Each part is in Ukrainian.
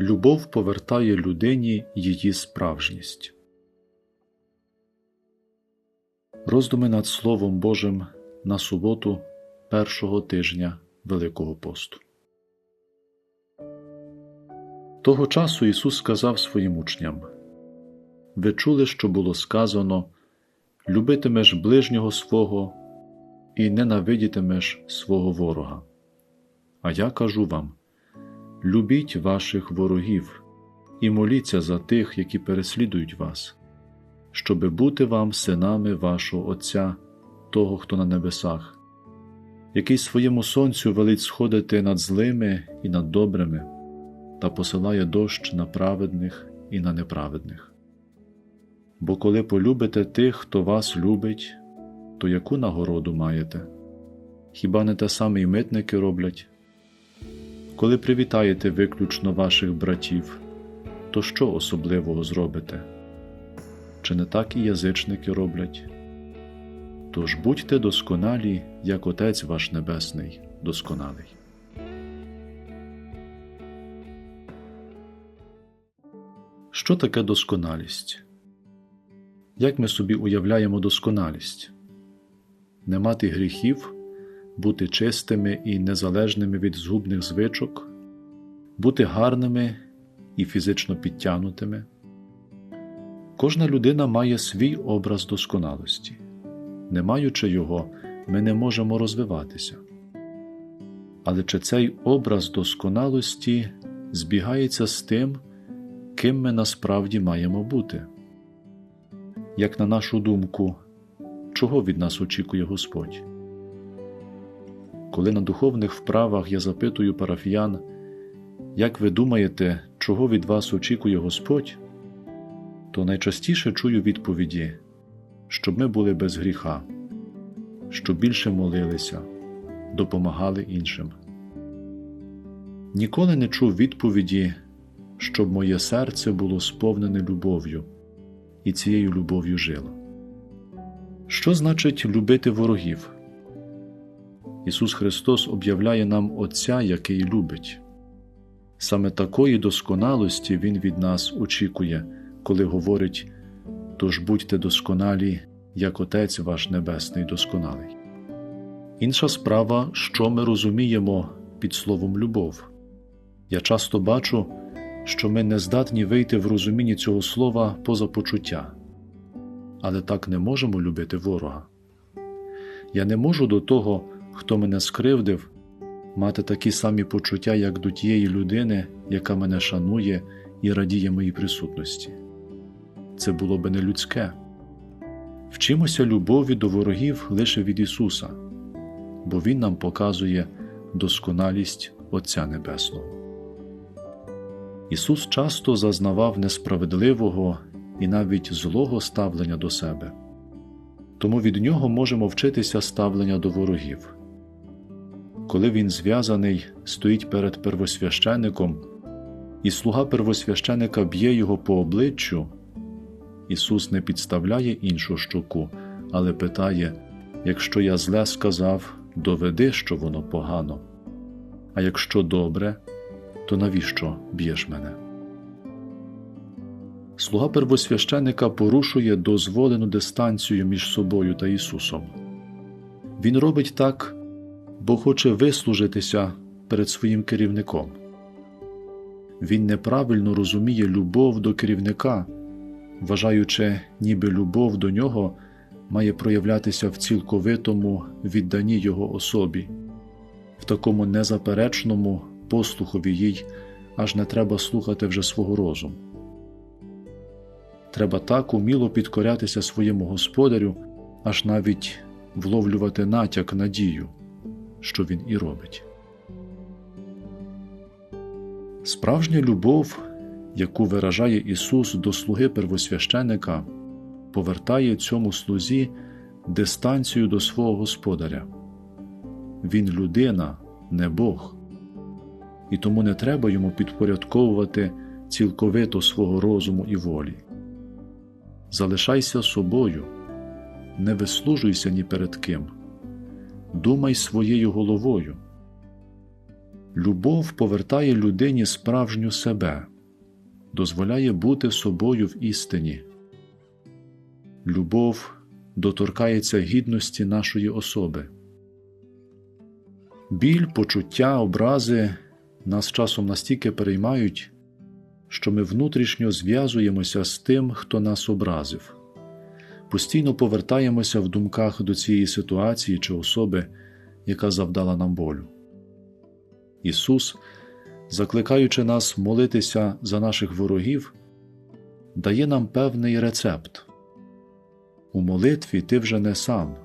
Любов повертає людині її справжність. Роздуми над Словом Божим на суботу першого тижня Великого посту. Того часу Ісус сказав своїм учням Ви чули, що було сказано любитимеш ближнього свого і ненавидітимеш свого ворога. А я кажу вам любіть ваших ворогів і моліться за тих, які переслідують вас, щоби бути вам синами вашого Отця, того, хто на небесах, який своєму сонцю велить сходити над злими і над добрими, та посилає дощ на праведних і на неправедних. Бо коли полюбите тих, хто вас любить, то яку нагороду маєте? Хіба не те саме й митники роблять? Коли привітаєте виключно ваших братів, то що особливого зробите? Чи не так і язичники роблять? Тож будьте досконалі, як Отець ваш Небесний досконалий. Що таке досконалість? Як ми собі уявляємо досконалість? Не мати гріхів, бути чистими і незалежними від згубних звичок, бути гарними і фізично підтягнутими. Кожна людина має свій образ досконалості. Не маючи його, ми не можемо розвиватися. Але чи цей образ досконалості збігається з тим, ким ми насправді маємо бути? Як на нашу думку, чого від нас очікує Господь? Коли на духовних вправах я запитую парафіян, як ви думаєте, чого від вас очікує Господь, то найчастіше чую відповіді, щоб ми були без гріха, щоб більше молилися, допомагали іншим. Ніколи не чув відповіді, щоб моє серце було сповнене любов'ю і цією любов'ю жило. Що значить любити ворогів? Ісус Христос об'являє нам Отця, який любить. Саме такої досконалості Він від нас очікує, коли говорить Тож будьте досконалі, як Отець ваш Небесний досконалий. Інша справа, що ми розуміємо під словом любов. Я часто бачу, що ми не здатні вийти в розумінні цього слова поза почуття, але так не можемо любити ворога. Я не можу до того, хто мене скривдив, мати такі самі почуття, як до тієї людини, яка мене шанує і радіє моїй присутності. Це було би не людське. Вчимося любові до ворогів лише від Ісуса, бо Він нам показує досконалість Отця Небесного. Ісус часто зазнавав несправедливого і навіть злого ставлення до себе, тому від Нього можемо вчитися ставлення до ворогів. Коли Він зв'язаний стоїть перед первосвященником, і слуга первосвященика б'є його по обличчю, Ісус не підставляє іншу щоку, але питає якщо я зле сказав, доведи, що воно погано, а якщо добре, то навіщо б'єш мене? Слуга первосвященика порушує дозволену дистанцію між собою та Ісусом. Він робить так, бо хоче вислужитися перед своїм керівником. Він неправильно розуміє любов до керівника, вважаючи, ніби любов до нього має проявлятися в цілковитому відданні його особі, в такому незаперечному послухові їй аж не треба слухати вже свого розуму. Треба так уміло підкорятися своєму господарю, аж навіть вловлювати натяк надію, що він і робить. Справжня любов, яку виражає Ісус до слуги первосвященика, повертає цьому слузі дистанцію до свого Господаря. Він людина, не Бог, і тому не треба йому підпорядковувати цілковито свого розуму і волі. Залишайся собою, не вислужуйся ні перед ким, думай своєю головою. Любов повертає людині справжню себе, дозволяє бути собою в істині. Любов доторкається гідності нашої особи. Біль, почуття, образи нас часом настільки переймають, що ми внутрішньо зв'язуємося з тим, хто нас образив, постійно повертаємося в думках до цієї ситуації чи особи, яка завдала нам болю. Ісус, закликаючи нас молитися за наших ворогів, дає нам певний рецепт. У молитві ти вже не сам,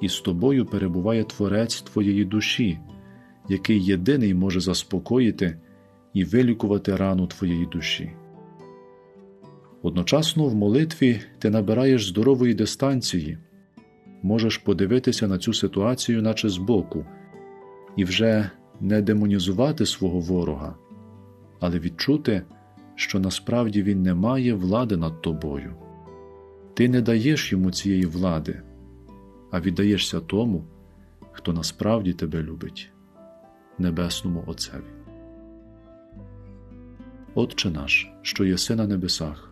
і з тобою перебуває Творець твоєї душі, який єдиний може заспокоїти і вилікувати рану твоєї душі. Одночасно в молитві ти набираєш здорової дистанції, можеш подивитися на цю ситуацію, наче збоку, і вже не демонізувати свого ворога, але відчути, що насправді він не має влади над тобою. Ти не даєш йому цієї влади, а віддаєшся тому, хто насправді тебе любить, Небесному Отцеві. Отче наш, що єси на небесах,